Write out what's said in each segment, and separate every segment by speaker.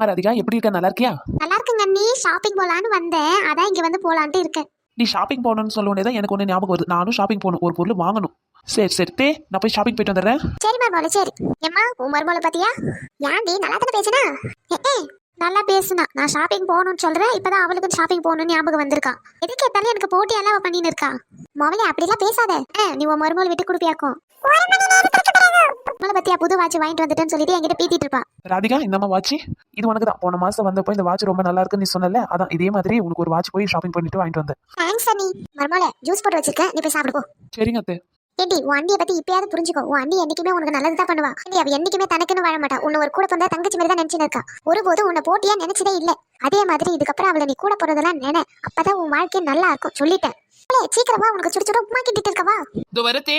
Speaker 1: ராதிகா எப்படி இருக்க? நல்லா இருக்கியா?
Speaker 2: நல்லா இருக்குங்க அண்ணி. ஷாப்பிங் போலான்னு வந்தேன். அதான் இங்க வந்து போலான்ட்டு இருக்கேன்.
Speaker 1: நீ ஷாப்பிங் போகணும்னு சொல்ல தான் எனக்கு ஒன்று ஞாபகம் வருது. நானும் ஷாப்பிங் போகணும். ஒரு பொருள் வாங்கணும். சரி சரி. தே நான் போய் ஷாப்பிங் போயிட்டு வந்துடுறேன்.
Speaker 2: சரி மருமோல சரி. ஏம்மா உன் மருமோல பாத்தியா ஏன்டி நல்லா தானே பேசுனா? ஏ, ஏ, நல்லா பேசுனா. நான் ஷாப்பிங் போகணும்னு சொல்றேன். இப்பதான் அவளுக்கு ஷாப்பிங் போகணும்னு ஞாபகம் வந்திருக்கா. எதுக்கு கேட்டாலும் எனக்கு போட்டி எல்லாம் அவ பண்ணின்னு இருக்கா? மொபைல அப்படிலாம் பேசாத. ஆ, நீ உன் மருமோல விட்டு கொடுப்பியாக்கும். மொபைல பத்தியா புது வாட்ச் வாங்கிட்டு வந்துட்டேன்னு சொல்லிட்டு என்கிட்ட பீத்திட்டு இருப்பா.
Speaker 1: ராதிகா இந்தம்மா வாட்ச் இது உனக்கு தான் போன மாசம் வந்தப்போ இந்த வாட்ச் ரொம்ப நல்லா இருக்குன்னு நீ சொன்னல அதான் இதே மாதிரி உனக்கு ஒரு வாட்ச் போய் ஷாப்பிங் பண்ணிட்டு வாங்கிட்டு வந்தேன்.
Speaker 2: தேங்க்ஸ் அண்ணி மருமோல ஜூஸ் போட்டு வச்சிருக்கேன். நீ போய் சாப்பிடு போ.
Speaker 1: சரிங்க அத்தை.
Speaker 2: ஏண்டி உன் அண்ணியை பத்தி இப்பயாவது புரிஞ்சுக்கோ. உன் அண்ணி என்னைக்குமே உனக்கு நல்லது தான் பண்ணுவா. ஏண்டி அவ என்னைக்குமே தனக்குன்னு வாழ மாட்டா. உன்னை ஒரு கூட பிறந்தா தங்கச்சி மாதிரி தான் நினைச்சுன்னு இருக்கா. ஒருபோதும் உன்னை போட்டியா நினைச்சதே இல்ல. அதே மாதிரி இதுக்கப்புறம் அவளை நீ கூட போறதெல்லாம் நினை. அப்பதான் உன் வாழ்க்கை நல்லா இருக்கும். சொல்லிட்டேன். அவளே, சீக்கிரமா உனக்கு சுடு சுட உப்புமா கிண்டிட்டு இருக்கவா?
Speaker 1: இதோ வரத்தே.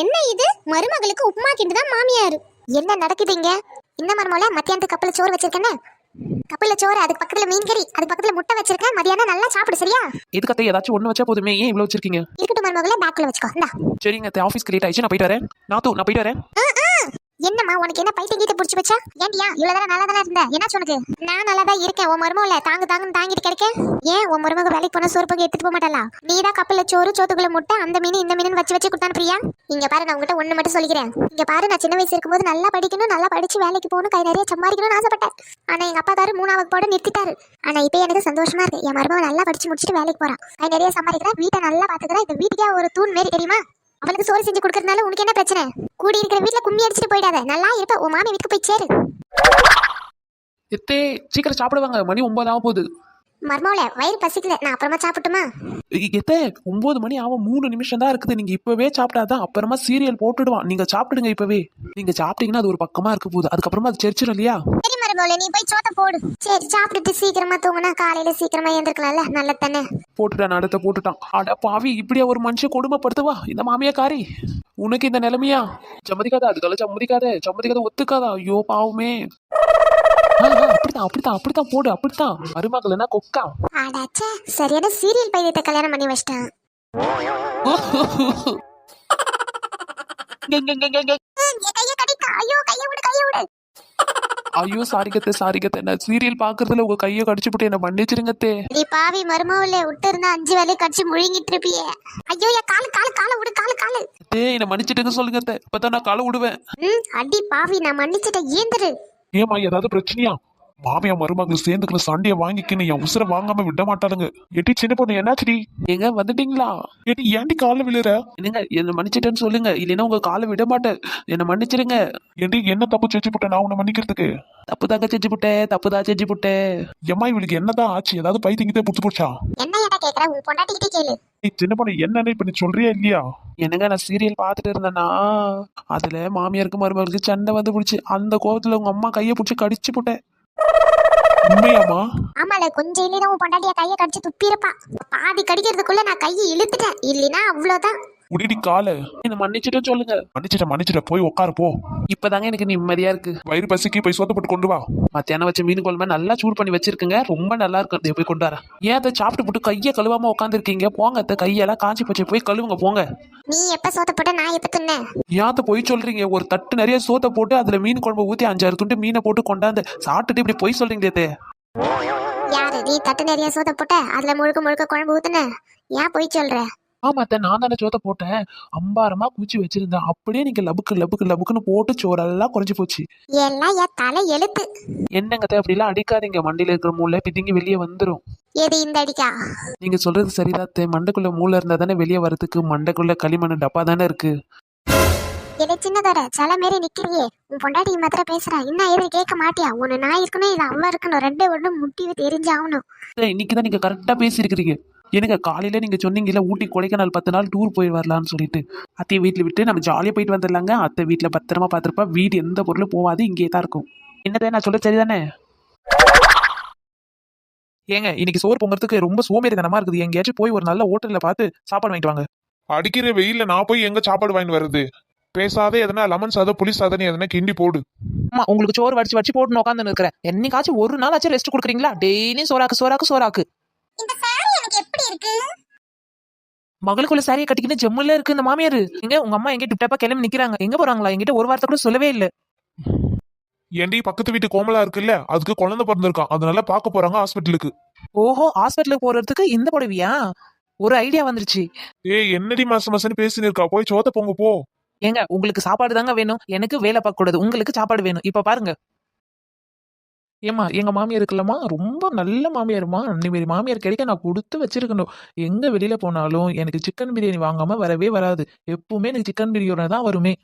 Speaker 2: என்ன இது? மருமகளுக்கு உப்புமா கிண்டு தான் மாமியாரு. என்ன நடக்குது இங்க? இந்த மருமகள மத்தியானத்துக்கு கப்பல சோறு வச்சிருக்கேன்னு? கப்பல சோறு அதுக்கு பக்கத்துல மீன் கறி அதுக்கு பக்கத்துல முட்டை வச்சிருக்கேன் மதியானம் நல்லா சாப்பிடு சரியா?
Speaker 1: எதுக்கு அத்தை ஏதாச்சும் ஒன்று வச்சா போதுமே. ஏன் இவ்வளோ வச்சிருக்கீங்க?
Speaker 2: இருக்கட்டும் மருமகள பேக்ல வச்சுக்கோ. இந்தா.
Speaker 1: சரிங்க அத்தை ஆஃபீஸ்க்கு லேட் ஆயிடுச்சு. நான் போயிட்டு வரேன். நாத்து நான் போயிட்டு வரேன்.
Speaker 2: என்னம்மா உனக்கு என்ன பைத்தியம் கீத்த புடிச்சு வச்சா? ஏண்டியா இவ்வளவு தானே நல்லா தானே இருந்த? என்னாச்சு உனக்கு நான் நல்லா தான் இருக்கேன் உன் மருமகள தாங்கு தாங்குன்னு தாங்கிட்டு கிடைக்கேன் ஏன் உன் மருமக வேலைக்கு போன சோறு பங்கு எடுத்துட்டு போக மாட்டாளா? நீ தான் கப்பல்ல சோறு சோத்துக்குள்ள முட்டை அந்த மீன் இந்த மீன் வச்சு வச்சு கொடுத்தான் பிரியா? இங்க பாரு நான் உங்ககிட்ட ஒண்ணு மட்டும் சொல்லிக்கிறேன். இங்க பாரு நான் சின்ன வயசு இருக்கும்போது நல்லா படிக்கணும் நல்லா படிச்சு வேலைக்கு போகணும் கை நிறைய சம்பாதிக்கணும்னு ஆசைப்பட்டேன். ஆனா எங்க அப்பா தாரு மூணாவது போட நிறுத்திட்டாரு. ஆனா இப்போ எனக்கு சந்தோஷமா இருக்கு. என் மருமக நல்லா படிச்சு முடிச்சுட்டு வேலைக்கு போறான் கை நிறைய சம்பாதிக்கிறேன் வீட்டை நல்லா பாத்துக்கிறேன் இந்த வீட்டுக்கே ஒரு தூண் மாரி தெரியுமா? அவளுக்கு சோறு செஞ்சு கொடுக்கறதுனால உனக்கு என்ன பிரச்சனை? கூடி இருக்கிற வீட்ல கும்மி அடிச்சுட்டு போயிடாத. நல்லா இருப்ப உன் மாமி வீட்டுக்கு போய் சேரு.
Speaker 1: எத்தே சீக்கிரம் சாப்பிடுவாங்க. மணி ஒன்பது ஆக போகுது.
Speaker 2: மர்மோல வயிறு பசிக்கல. நான் அப்புறமா சாப்பிட்டுமா?
Speaker 1: எத்தே ஒன்பது மணி ஆகும் மூணு நிமிஷம் தான் இருக்குது. நீங்க இப்பவே சாப்பிட்டாதான் அப்புறமா சீரியல் போட்டுடுவான். நீங்க சாப்பிடுங்க இப்பவே. நீங்க சாப்பிட்டீங்கன்னா அது ஒரு பக்கமா இருக்க போகுது. அதுக்கப்புறமா அது செரிச்சிடும் இல்லையா?
Speaker 2: சரி மர்மோல நீ போய் சோத்த போடு. சரி சாப்பிட்டுட்டு சீக்கிரமா தூங்குனா காலையில சீக்கிரமா எழுந்திருக்கலாம்ல நல்லது தானே
Speaker 1: போட்டுட்டான் அடுத்த போட்டுட்டான். அட பாவி இப்படியா ஒரு மனுஷன் கொடுமைப்படுத்துவா? இந்த மாமியாக்காரி. உனக்கு இந்த நிலைமையா? சம்மதிக்காத அதுக்கெல்லாம் சம்மதிக்காத சம்மதிக்காத ஒத்துக்காதா. ஐயோ பாவமே. அப்படித்தான் அப்படித்தான் அப்படித்தான் போடு அப்படித்தான். மருமகள்னா கொக்கா.
Speaker 2: அடாச்சே சரியான சீரியல் பையத்தை கல்யாணம் பண்ணி வச்சிட்டான். கைய கடிக்கா ஐயோ கைய விடு கைய விடு.
Speaker 1: ஐயோ சாரிகத்தை சாரிகத்தை நான் சீரியல் பாக்குறதுல உங்க கையை கடிச்சு போட்டு என்ன மன்னிச்சிருங்கத்தே
Speaker 2: நீ பாவி மருமவுல விட்டு இருந்தா அஞ்சு வேலையை கடிச்சு முழுங்கிட்டு இருப்பியே ஐயோ என் காலு காலு காலை விடு காலு காலு.
Speaker 1: தே என்ன மன்னிச்சிட்டுங்க சொல்லுங்க அத்தை. இப்பதான் நான் காலை விடுவேன்.
Speaker 2: ம் அடி பாவி நான் மன்னிச்சிட்டேன். ஏந்திரு.
Speaker 3: ஏமா ஏதாவது பிரச்சனையா? மாமியா மருமகள் சேர்ந்துக்கிற சண்டையை வாங்கிக்கின்னு என் உசுரை வாங்காம விட மாட்டாளுங்க. எட்டி சின்ன பொண்ணு என்னாச்சுடி?
Speaker 1: எங்க வந்துட்டீங்களா?
Speaker 3: எட்டி ஏன்டி கால விழுற?
Speaker 1: என்னங்க என்ன மன்னிச்சிட்டேன்னு சொல்லுங்க. இல்லைன்னா உங்க காலை விட மாட்டேன். என்ன மன்னிச்சிருங்க.
Speaker 3: ஏண்டி என்ன தப்பு செஞ்சு போட்ட நான் உன்னை மன்னிக்கிறதுக்கு.
Speaker 1: தப்பு தாங்க செஞ்சு புட்டேன். தப்பு தான் செஞ்சு புட்டேன்.
Speaker 3: எம்மா இவளுக்கு என்னதான் ஆச்சு? ஏதாவது பைத்தியங்கிட்டே புடிச்சு போச்சா
Speaker 2: என்ன ஏடா கேக்குற? உன் பொண்டாட்டிக்கிட்டே கேளு.
Speaker 3: நீ சின்ன பொண்ணு என்னன்னு இப்ப நீ சொல்றியா இல்லையா?
Speaker 1: என்னங்க நான் சீரியல் பார்த்துட்டு இருந்தேன்னா அதுல மாமியாருக்கு மருமகளுக்கு சண்டை வந்து பிடிச்சி அந்த கோவத்துல உங்க அம்மா கையை பிடிச்சி கடிச்சு போட்டேன்.
Speaker 3: உண்மையாமா
Speaker 2: ஆமால கொஞ்சம் இல்லைன்னா உன் பொண்டாட்டிய கையை கடிச்சு துப்பிருப்பா பாதி கடிக்கிறதுக்குள்ள நான் கையை இழுத்துட்டேன். இல்லைன்னா அவ்வளவுதான்.
Speaker 3: உடிடி கால.
Speaker 1: என்ன மன்னிச்சிட்டு சொல்லுங்க.
Speaker 3: மன்னிச்சிட்ட மன்னிச்சிட்ட போய் உட்காரு போ.
Speaker 1: இப்பதாங்க எனக்கு நிம்மதியா இருக்கு.
Speaker 3: வயிறு பசிக்கு போய் சோத்தப்பட்டு கொண்டு வா.
Speaker 1: மத்தியானம் வச்ச மீன் குழம்பு நல்லா சூடு பண்ணி வச்சிருக்குங்க. ரொம்ப நல்லா இருக்கும். போய் கொண்டு வரேன். ஏன் அதை சாப்பிட்டு போட்டு கையை கழுவாம உட்காந்துருக்கீங்க போங்க அத்தை கையெல்லாம் காஞ்சி போச்சு. போய் கழுவுங்க போங்க.
Speaker 2: நீ எப்ப சோத்த போட்ட? நான் எப்ப தின்னேன்
Speaker 1: ஏன் போய் சொல்றீங்க? ஒரு தட்டு நிறைய சோத்தை போட்டு அதுல மீன் குழம்பு ஊத்தி அஞ்சாறு துண்டு மீனை போட்டு கொண்டாந்து சாப்பிட்டுட்டு இப்படி போய் சொல்றீங்களே அத்தை.
Speaker 2: யாரு நீ தட்டு நிறைய சோத்த போட்ட? அதுல முழுக்க முழுக்க குழம்பு ஊத்துன? ஏன் போய் சொல்ற?
Speaker 1: ஆமா அத்தை நான் தானே சோத்தை போட்டேன். அம்பாரமா குச்சி வச்சிருந்தேன். அப்படியே நீங்க லபுக்கு லபுக்கு லபுக்குன்னு போட்டு சோறெல்லாம் குறைஞ்சு போச்சு.
Speaker 2: எல்லாம் என் தலை எழுத்து.
Speaker 1: என்னங்க அத்தை அப்படிலாம் அடிக்காதீங்க. மண்டியில இருக்கிற மூளை பிதுங்கி வெளியே வந்துரும்.
Speaker 2: எது இந்த அடிக்கா?
Speaker 1: நீங்க சொல்றது சரிதான் அத்தை. மண்டைக்குள்ள மூளை இருந்தா தானே வெளியே வரதுக்கு மண்டைக்குள்ள களிமண் டப்பா தானே இருக்கு.
Speaker 2: இதை சின்னதோட சில மாரி நிக்கிறியே. உன் பொண்டாட்டி மாத்திர பேசுற. இன்னும் எதுவும் கேட்க மாட்டியா? உன்னை நான் இருக்கணும் இது அவ இருக்கணும். ரெண்டு ஒண்ணு முட்டி தெரிஞ்சாகணும்
Speaker 1: இன்னைக்கு தான் நீங்க கரெக்டா பேசியிருக்கிறீங்க. எனக்கு காலையில நீங்க சொன்னீங்கல்ல ஊட்டி கொடைக்கானல் பத்து நாள் டூர் போய் வரலாம்னு சொல்லிட்டு. அத்தையை வீட்டுல விட்டு நம்ம ஜாலியா போயிட்டு வந்துடலாங்க. அத்தை வீட்டுல பத்திரமா பார்த்திருப்பா. வீடு எந்த பொருளும் போகாது இங்கே தான் இருக்கும். என்னதே நான் சொல்ல சரிதானே? ஏங்க இன்னைக்கு சோறு பொங்கறதுக்கு ரொம்ப சோம்பேறித்தனமா இருக்குது. எங்கேயாச்சும் போய் ஒரு நல்ல ஹோட்டல்ல பார்த்து சாப்பாடு வாங்கிட்டு வாங்க.
Speaker 3: அடிக்கிற வெயில்ல நான் போய் எங்க சாப்பாடு வாங்கிட்டு வருது பேசாத எதனா லெமன் சாதம் புளி சாதம் எதனா கிண்டி போடு.
Speaker 1: ஆமா உங்களுக்கு சோறு வடிச்சு வச்சு போட்டு உட்காந்து இருக்கிறேன். என்னைக்காச்சும் ஒரு நாள் ஆச்சும் ரெஸ்ட் கொடுக்குறீங்களா? டெய்லியும் சோறாக்கு சோறாக்கு சோறாக்கு.
Speaker 2: எப்படி இருக்கு?
Speaker 1: மகளுக்குள்ள சாரியை கட்டிக்கிட்டு ஜம்முல இருக்கு இந்த மாமியார். எங்க? உங்க அம்மா எங்க டிப்டாப்பா கிளம்பி நிக்கிறாங்க. எங்க போறாங்களா? என்கிட்ட ஒரு வார்த்தை கூட சொல்லவே இல்ல.
Speaker 3: ஏண்டி பக்கத்து வீட்டு கோமலா இருக்குல்ல? அதுக்கு குழந்தை பிறந்திருக்கான் அதனால பார்க்க போறாங்க ஹாஸ்பிட்டலுக்கு
Speaker 1: ஓஹோ ஹாஸ்பிட்டலுக்கு போறதுக்கு இந்த புடவையா? ஒரு ஐடியா வந்துருச்சு.
Speaker 3: ஏய் என்னடி மாசம் மாசம் பேசினு இருக்கா? போய் சோத்த பொங்க போ.
Speaker 1: ஏங்க உங்களுக்கு சாப்பாடு தாங்க வேணும். எனக்கு வேலை பார்க்க கூடாது உங்களுக்கு சாப்பாடு வேணும். இப்ப பாருங்க. ஏமா எங்க மாமியார் இருக்குல்லம்மா ரொம்ப நல்ல மாமியாருமா இனிமேல் மாமியார் கிடைக்க நான் கொடுத்து வச்சிருக்கணும். எங்க வெளியில போனாலும் எனக்கு சிக்கன் பிரியாணி வாங்காம வரவே வராது. எப்பவுமே எனக்கு சிக்கன் பிரியாணி தான் வருமே.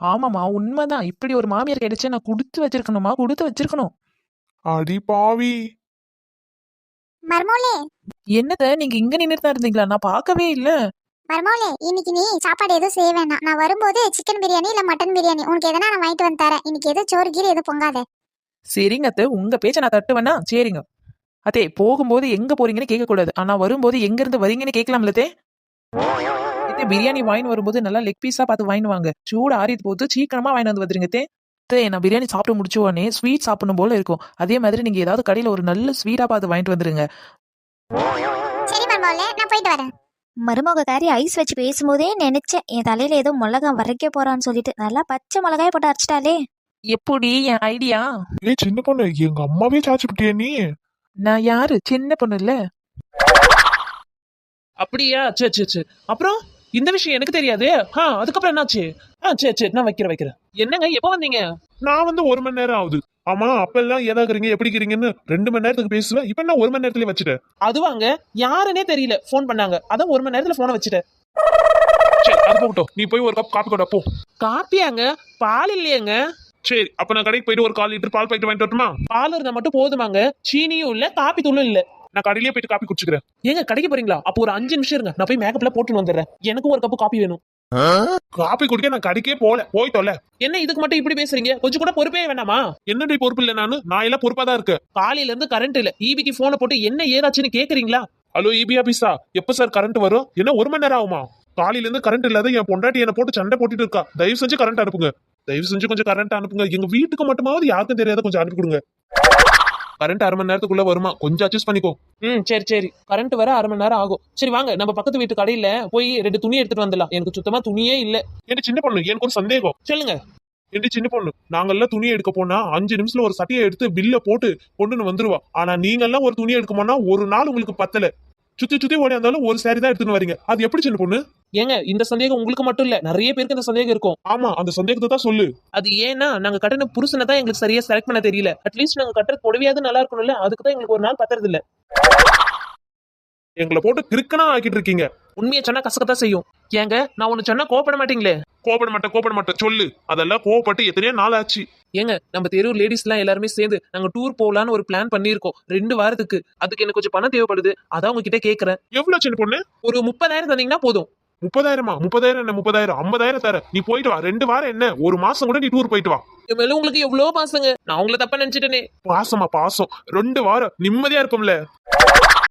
Speaker 1: ஆமாம்மா உண்மைதான். இப்படி ஒரு மாமியார் கிடைச்சா நான் கொடுத்து வச்சிருக்கணுமா கொடுத்து வச்சிருக்கணும்.
Speaker 3: அடி பாவி.
Speaker 2: மர்மோலே.
Speaker 1: என்னத? நீங்க இங்க நின்னுட்டு தான் இருந்தீங்களா? நான் பார்க்கவே இல்ல.
Speaker 2: மர்மோலே இன்னைக்கு நீ சாப்பாடு எதுவும் செய்ய வேணாம். நான் வரும்போது சிக்கன் பிரியாணி இல்ல மட்டன் பிரியாணி உனக்கு எதனா நான் வாங்கிட்டு வந்து தரேன். இன்னைக்கு எதுவும் சோறு கீரை எதுவும் பொங்காத.
Speaker 1: சரிங்க அத்தை. உங்க பேச்ச நான் தட்டுவேனா சரிங்க. அத்தே போகும்போது எங்க போறீங்கன்னு கேட்க கூடாது ஆனா வரும்போது எங்க இருந்து வரீங்கன்னு கேட்கலாம்ல தே அத்தே பிரியாணி வாங்கின்னு வரும்போது நல்லா லெக் பீஸா பார்த்து வாங்கின்னு வாங்க. சூடு ஆறிட்டு போது சீக்கிரமா வாங்கிட்டு வந்து வந்துருங்க தே நான் பிரியாணி சாப்பிட்டு முடிச்ச உடனே ஸ்வீட் சாப்பிடணும் போல இருக்கும். அதே மாதிரி நீங்க ஏதாவது கடையில ஒரு நல்ல ஸ்வீட்டா பார்த்து வாங்கிட்டு வந்துருங்க.
Speaker 2: சரி மர்மோலே நான் போயிட்டு வரேன்.
Speaker 4: மருமகக்காரி ஐஸ் வச்சு பேசும்போதே நினைச்சேன். என் தலையில ஏதோ மிளகா வரைக்க போறான்னு சொல்லிட்டு. நல்லா பச்சை மிளகாய போட்டு அரைச்சிட்டாலே.
Speaker 1: எப்படி என் ஐடியா?
Speaker 3: ஏய் சின்ன பொண்ணு எங்க அம்மாவே சாச்சு விட்டியா நீ?
Speaker 1: நான் யாரு? சின்ன பொண்ணு இல்ல. அப்படியா? சரி சரி சரி அப்புறம்? இந்த விஷயம் எனக்கு தெரியாது. ஆ அதுக்கப்புறம் என்னாச்சு? ஆ சரி சரி நான் வைக்கிறேன் வைக்கிறேன். என்னங்க எப்போ வந்தீங்க?
Speaker 3: நான் வந்து ஒரு மணி நேரம் ஆகுது. ஆமா அப்ப எல்லாம் ஏதாக்குறீங்க எப்படி இருக்கிறீங்கன்னு ரெண்டு மணி நேரத்துக்கு பேசுவேன். இப்ப என்ன ஒரு மணி நேரத்துல வச்சுட்டேன்.
Speaker 1: அதுவாங்க? யாருன்னே தெரியல. ஃபோன் பண்ணாங்க. அதான் ஒரு மணி நேரத்துல போனை வச்சுட்டேன்.
Speaker 3: சரி அது போகட்டும். நீ போய் ஒரு கப் காப்பி கொண்டா போ.
Speaker 1: காப்பியாங்க? பால் இல்லையேங்க?
Speaker 3: சரி அப்ப நான் கடைக்கு போயிட்டு ஒரு கால் லிட்டர் பால் பாக்கெட் வாங்கிட்டு வரட்டுமா?
Speaker 1: பால் இருந்தா மட்டும் போதுமாங்க. சீனியும் இல்ல காப்பி தூளும் இல்ல.
Speaker 3: நான் கடையிலேயே போயிட்டு காப்பி குடிச்சுக்கிறேன்.
Speaker 1: ஏங்க கடைக்கு போறீங்களா? அப்போ ஒரு அஞ்சு நிமிஷம் இருங்க. நான் போய் மேக்கப்ல போட்டு வந்துடுறேன். எனக்கு ஒரு கப்பு காப்பி வேணும்.
Speaker 3: காப்பி குடிக்க நான் கடைக்கே போல. போயிட்டோல
Speaker 1: என்ன இதுக்கு மட்டும் இப்படி பேசுறீங்க? கொஞ்சம் கூட பொறுப்பே வேணாமா?
Speaker 3: என்னடி பொறுப்பு இல்ல நானு? நான் எல்லாம் பொறுப்பா தான் இருக்கேன்.
Speaker 1: காலையில இருந்து கரண்ட் இல்ல. ஈபிக்கு போனை போட்டு என்ன ஏதாச்சுன்னு கேக்குறீங்களா?
Speaker 3: ஹலோ இபி ஆபீஸா எப்ப சார் கரண்ட் வரும்? என்ன ஒரு மணி நேரம் ஆகுமா? காலையில இருந்து கரண்ட் இல்லாத என் பொண்டாட்டி என்ன போட்டு சண்டை போட்டுட்டு இருக்கா. தயவு செஞ்சு கரண்ட் அனுப்புங்க. தயவு செஞ்சு கொஞ்சம் கரண்ட் அனுப்புங்க. எங்க வீட்டுக்கு மட்டுமாவது யாருக்கும் தெரியாத கொஞ்சம் அனுப்பி கொடுங்க. கரண்ட் அரை மணி நேரத்துக்குள்ள வருமா? கொஞ்சம் அட்ஜஸ்ட் பண்ணிக்கோ.
Speaker 1: ம் சரி சரி. கரண்ட் வர அரை மணி நேரம் ஆகும். சரி வாங்க. நம்ம பக்கத்து வீட்டு கடையில போய் ரெண்டு துணி எடுத்துட்டு வந்துடலாம். எனக்கு சுத்தமா துணியே இல்ல.
Speaker 3: என்ன சின்ன பொண்ணு? எனக்கு ஒரு சந்தேகம்.
Speaker 1: சொல்லுங்க.
Speaker 3: என்ன சின்ன பொண்ணு? நாங்கெல்லாம் துணி எடுக்க போனா அஞ்சு நிமிஷத்துல ஒரு சட்டையை எடுத்து பில்ல போட்டு கொண்டுன்னு வந்துருவா. ஆனா நீங்க எல்லாம் ஒரு துணி எடுக்க போனா ஒரு நாள் உங்களுக்கு பத்தல. சுத்தி சுத்தி ஓடி இருந்தாலும் ஒரு சாரி தான் எடுத்துன்னு வரீங்க. அது எப்படி சின்ன பொண்ணு?
Speaker 1: ஏங்க இந்த சந்தேகம் உங்களுக்கு மட்டும் இல்ல நிறைய பேருக்கு இந்த சந்தேகம் இருக்கும்.
Speaker 3: ஆமா அந்த சந்தேகத்தை தான் சொல்லு.
Speaker 1: அது ஏன்னா நாங்க கட்டின புருஷனை தான் எங்களுக்கு சரியா செலக்ட் பண்ண தெரியல. அட்லீஸ்ட் நாங்க கட்டுற புடவையாவது நல்லா இருக்கணும்ல அதுக்கு தான் எங்களுக்கு ஒரு நாள் பத்துறது இல்ல.
Speaker 3: எங்களை போட்டு கிறுக்கனா ஆக்கிட்டு இருக்கீங்க.
Speaker 1: உண்மையை சொன்னா கசக்கத்தான் செய்யும். ஏங்க நான் ஒண்ணு சொன்னா கோபப்பட மாட்டீங்களே?
Speaker 3: கோபப்பட மாட்டேன் கோபப்பட மாட்டேன். சொல்லு. அதெல்லாம் கோவப்பட்டு எத்தனையோ நாள் ஆச்சு.
Speaker 1: ஏங்க நம்ம தெருவு லேடிஸ் எல்லாம் எல்லாருமே சேர்ந்து நாங்க டூர் போகலான்னு ஒரு பிளான் பண்ணியிருக்கோம். ரெண்டு வாரத்துக்கு. அதுக்கு எனக்கு கொஞ்சம் பணம் தேவைப்படுது. அதான் உங்ககிட்ட கேக்குறேன்.
Speaker 3: எவ்வளவு சின்ன பொண்ணு?
Speaker 1: ஒரு முப்பதாயிரம் தந்தீங்கன்னா போதும்.
Speaker 3: முப்பதாயிரமா? முப்பதாயிரம் என்ன முப்பதாயிரம்? ஐம்பதாயிரம் தர நீ போயிட்டு வா. ரெண்டு வாரம் என்ன? ஒரு மாசம் கூட நீ டூர் போயிட்டு வா.
Speaker 1: மேல உங்களுக்கு எவ்வளவு பாசங்க. நான் உங்களை தப்பா நினைச்சிட்டேனே.
Speaker 3: பாசமா பாசம். ரெண்டு வாரம் நிம்மதியா இருப்போம்ல